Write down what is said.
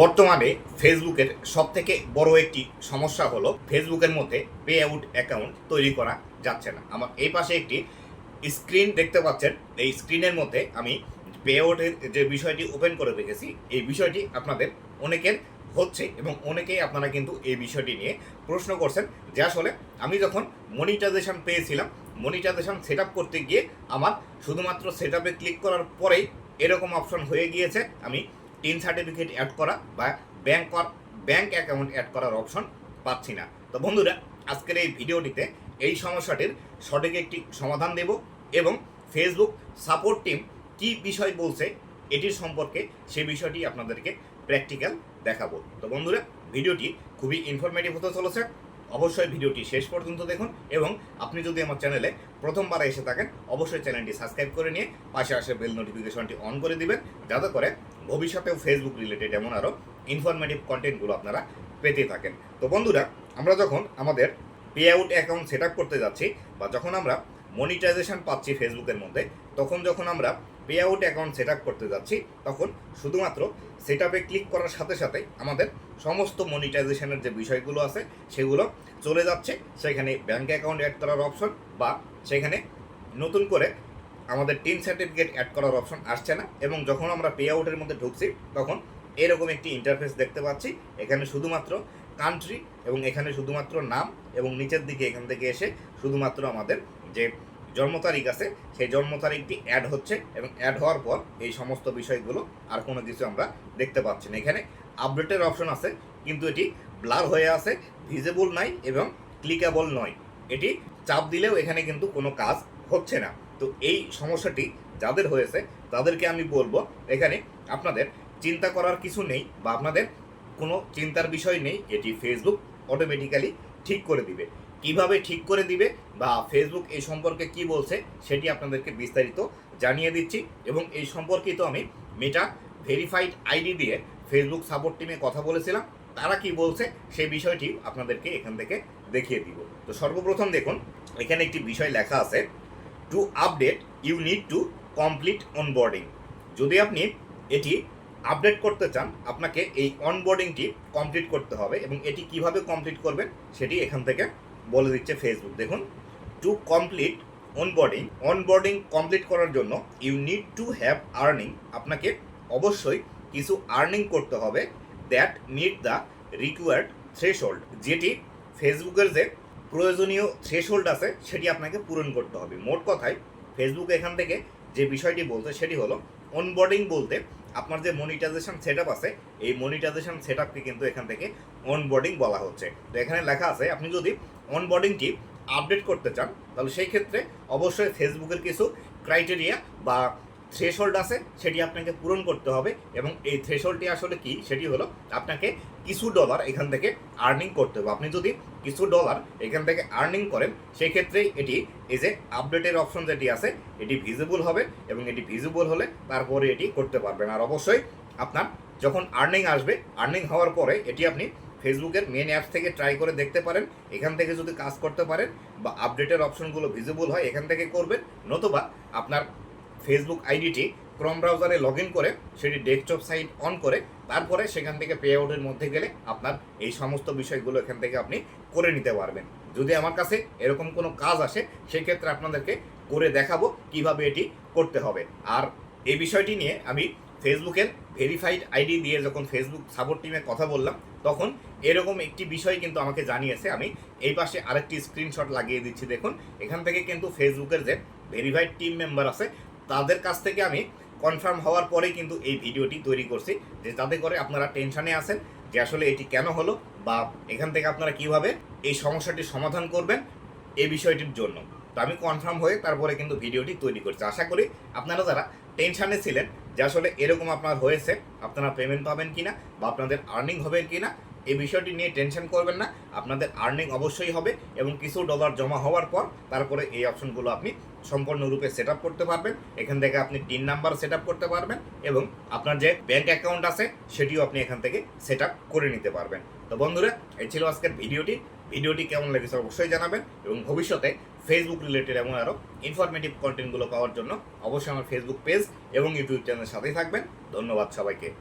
বর্তমানে ফেসবুকের সব থেকে বড় একটি সমস্যা হলো ফেসবুকের মধ্যে পে আউট অ্যাকাউন্ট তৈরি করা যাচ্ছে না। আমার এই পাশে একটি স্ক্রিন দেখতে পাচ্ছেন। এই স্ক্রিনের মধ্যে আমি পে আউটের যে বিষয়টি ওপেন করে রেখেছি, এই বিষয়টি আপনাদের অনেকের হচ্ছে এবং অনেকেই আপনারা কিন্তু এই বিষয়টি নিয়ে প্রশ্ন করছেন যে আসলে আমি যখন মনিটাইজেশন পেয়েছিলাম মনিটাইজেশন সেট করতে গিয়ে আমার শুধুমাত্র সেট ক্লিক করার পরেই এরকম অপশন হয়ে গিয়েছে। আমি টিন সার্টিফিকেট অ্যাড করা বা ব্যাংক ব্যাংক অ্যাকাউন্ট অ্যাড করার অপশন পাচ্ছি না। তো বন্ধুরা, আজকের এই ভিডিওটিতে এই সমস্যাটির সঠিক একটি সমাধান দেব এবং ফেসবুক সাপোর্ট টিম কী বিষয় বলছে এটির সম্পর্কে সে বিষয়টি আপনাদেরকে প্র্যাকটিক্যাল দেখাবো। তো বন্ধুরা, ভিডিওটি খুবই ইনফরমেটিভ হতে চলেছে। অবশ্যই ভিডিওটি শেষ পর্যন্ত দেখুন এবং আপনি যদি আমার চ্যানেলে প্রথমবার এসে থাকেন, অবশ্যই চ্যানেলটি সাবস্ক্রাইব করে নিয়ে পাশে আসে বেল নোটিফিকেশনটি অন করে দিবেন, যাতে করে ভবিষ্যতেও ফেসবুক রিলেটেড এমন আরও ইনফরমেটিভ কন্টেন্টগুলো আপনারা পেতে থাকেন। তো বন্ধুরা, আমরা যখন আমাদের পে আউট অ্যাকাউন্ট সেট করতে যাচ্ছি বা যখন আমরা মনিটাইজেশন পাচ্ছি ফেসবুকের মধ্যে, তখন যখন আমরা পে আউট অ্যাকাউন্ট সেট করতে যাচ্ছি, তখন শুধুমাত্র সেট আপে ক্লিক করার সাথে সাথে আমাদের সমস্ত মনিটাইজেশনের যে বিষয়গুলো আছে, সেগুলো চলে যাচ্ছে। সেখানে ব্যাঙ্ক অ্যাকাউন্ট অ্যাড করার অপশন বা সেখানে নতুন করে আমাদের টিন সার্টিফিকেট অ্যাড করার অপশন আসছে না এবং যখন আমরা পে আউটের মধ্যে ঢুকছি, তখন এরকম একটি ইন্টারফেস দেখতে পাচ্ছি। এখানে শুধুমাত্র কান্ট্রি এবং এখানে শুধুমাত্র নাম এবং নিচের দিকে এখান থেকে এসে শুধুমাত্র আমাদের যে জন্ম তারিখ আছে, সেই জন্ম তারিখটি অ্যাড হচ্ছে এবং অ্যাড হওয়ার পর এই সমস্ত বিষয়গুলো আর কোনো কিছু আমরা দেখতে পাচ্ছি না। এখানে আপডেটের অপশন আছে, কিন্তু এটি ব্লার হয়ে আছে ভিজেবল নাই এবং ক্লিকেবল নয়। এটি চাপ দিলেও এখানে কিন্তু কোনো কাজ হচ্ছে না। তো এই সমস্যাটি যাদের হয়েছে, তাদেরকে আমি বলব, এখানে আপনাদের চিন্তা করার কিছু নেই বা আপনাদের কোনো চিন্তার বিষয় নেই, এটি ফেসবুক অটোমেটিক্যালি ঠিক করে দিবে। কীভাবে ঠিক করে দিবে বা ফেসবুক এই সম্পর্কে কি বলছে, সেটি আপনাদেরকে বিস্তারিত জানিয়ে দিচ্ছি এবং এই সম্পর্কিত আমি মেটা ভেরিফাইড আইডি দিয়ে ফেসবুক সাপোর্ট টিমে কথা বলেছিলাম, তারা কি বলছে, সেই বিষয়টি আপনাদেরকে এখান থেকে দেখিয়ে দিব। তো সর্বপ্রথম দেখুন, এখানে একটি বিষয় লেখা আছে to update you need to complete onboarding যদি আপনি এটি আপডেট করতে চান, আপনাকে এই অনবোর্ডিংটি কমপ্লিট করতে হবে এবং এটি কীভাবে কমপ্লিট করবেন সেটি এখান থেকে বলে দিচ্ছে ফেসবুক দেখুন to complete onboarding onboarding complete করার জন্য you need to have earning আপনাকে অবশ্যই কিছু আর্নিং করতে হবে that meet the required threshold যেটি ফেসবুকের যে প্রয়োজনীয় থ্রেশহোল্ড আছে, সেটি আপনাকে পূরণ করতে হবে। মোট কথায় ফেসবুক এখান থেকে যে বিষয়টি বলতে সেটি হলো অনবোর্ডিং বলতে আপনার যে মনিটাইজেশন সেট আছে, এই মনিটাইজেশন সেট আপকে কিন্তু এখান থেকে অনবোর্ডিং বলা হচ্ছে। তো এখানে লেখা আছে, আপনি যদি অনবোর্ডিংটি আপডেট করতে চান, তাহলে সেই ক্ষেত্রে অবশ্যই ফেসবুকের কিছু ক্রাইটেরিয়া বা থ্রেশহোল্ড আছে, সেটি আপনাকে পূরণ করতে হবে। এবং এই থ্রেশহোল্ডটি আসলে কি? সেটি হলো আপনাকে কিছু ডলার এখান থেকে আর্নিং করতে হবে। আপনি যদি কিছু ডলার এখান থেকে আর্নিং করেন সেই ক্ষেত্রেই এটি এই যে আপডেটের অপশন যেটি আছে, এটি ভিজিবল হবে এবং এটি ভিজিবল হলে তারপরে এটি করতে পারবেন। আর অবশ্যই আপনার যখন আর্নিং আসবে আর্নিং হওয়ার পরে এটি আপনি ফেসবুকের মেন অ্যাপস থেকে ট্রাই করে দেখতে পারেন। এখান থেকে যদি কাজ করতে পারেন বা আপডেটের অপশনগুলো ভিজিবল হয়, এখান থেকে করবেন। নতুবা আপনার ফেসবুক আইডিটি ক্রম ব্রাউজারে লগ করে, সেটি ডেস্কটপ সাইট অন করে তারপরে সেখান থেকে পে আউটের মধ্যে গেলে আপনার এই সমস্ত বিষয়গুলো এখান থেকে আপনি করে নিতে পারবেন। যদি আমার কাছে এরকম কোনো কাজ আসে, সেক্ষেত্রে আপনাদেরকে করে দেখাবো কীভাবে এটি করতে হবে। আর এই বিষয়টি নিয়ে আমি ফেসবুকের ভেরিফাইড আইডি দিয়ে যখন ফেসবুক সাপোর্ট টিমে কথা বললাম, তখন এরকম একটি বিষয় কিন্তু আমাকে জানিয়েছে। আমি এই পাশে আরেকটি স্ক্রিনশট লাগিয়ে দিচ্ছি। দেখুন, এখান থেকে কিন্তু ফেসবুকের যে ভেরিফাইড টিম মেম্বার আছে, তাদের কাছ থেকে আমি কনফার্ম হওয়ার পরেই কিন্তু এই ভিডিওটি তৈরি করছি যে যাতে করে আপনারা টেনশনে আছেন যে আসলে এটি কেন হলো বা এখান থেকে আপনারা কীভাবে এই সমস্যাটির সমাধান করবেন এই বিষয়টির জন্য। তো আমি কনফার্ম হয়ে তারপরে কিন্তু ভিডিওটি তৈরি করছি। আশা করি আপনারা যারা টেনশনে ছিলেন যে আসলে এরকম আপনার হয়েছে, আপনারা পেমেন্ট পাবেন কিনা বা আপনাদের আর্নিং হবে কিনা এই বিষয়টি নিয়ে টেনশন করবেন না, আপনাদের আর্নিং অবশ্যই হবে এবং কিছু ডলার জমা হওয়ার পর তারপরে এই অপশনগুলো আপনি সম্পূর্ণরূপে সেট আপ করতে পারবেন। এখান থেকে আপনি তিন নাম্বার সেট আপ করতে পারবেন এবং আপনার যে ব্যাংক অ্যাকাউন্ট আছে সেটিও আপনি এখান থেকে সেট আপ করে নিতে পারবেন। তো বন্ধুরা, এই ছিল আজকের ভিডিওটি। ভিডিওটি কেমন লেগেছে অবশ্যই জানাবেন এবং ভবিষ্যতে ফেসবুক রিলেটেড এমন আরও ইনফরমেটিভ কন্টেন্টগুলো পাওয়ার জন্য অবশ্যই আমার ফেসবুক পেজ এবং ইউটিউব চ্যানেলের সাথেই থাকবেন। ধন্যবাদ সবাইকে।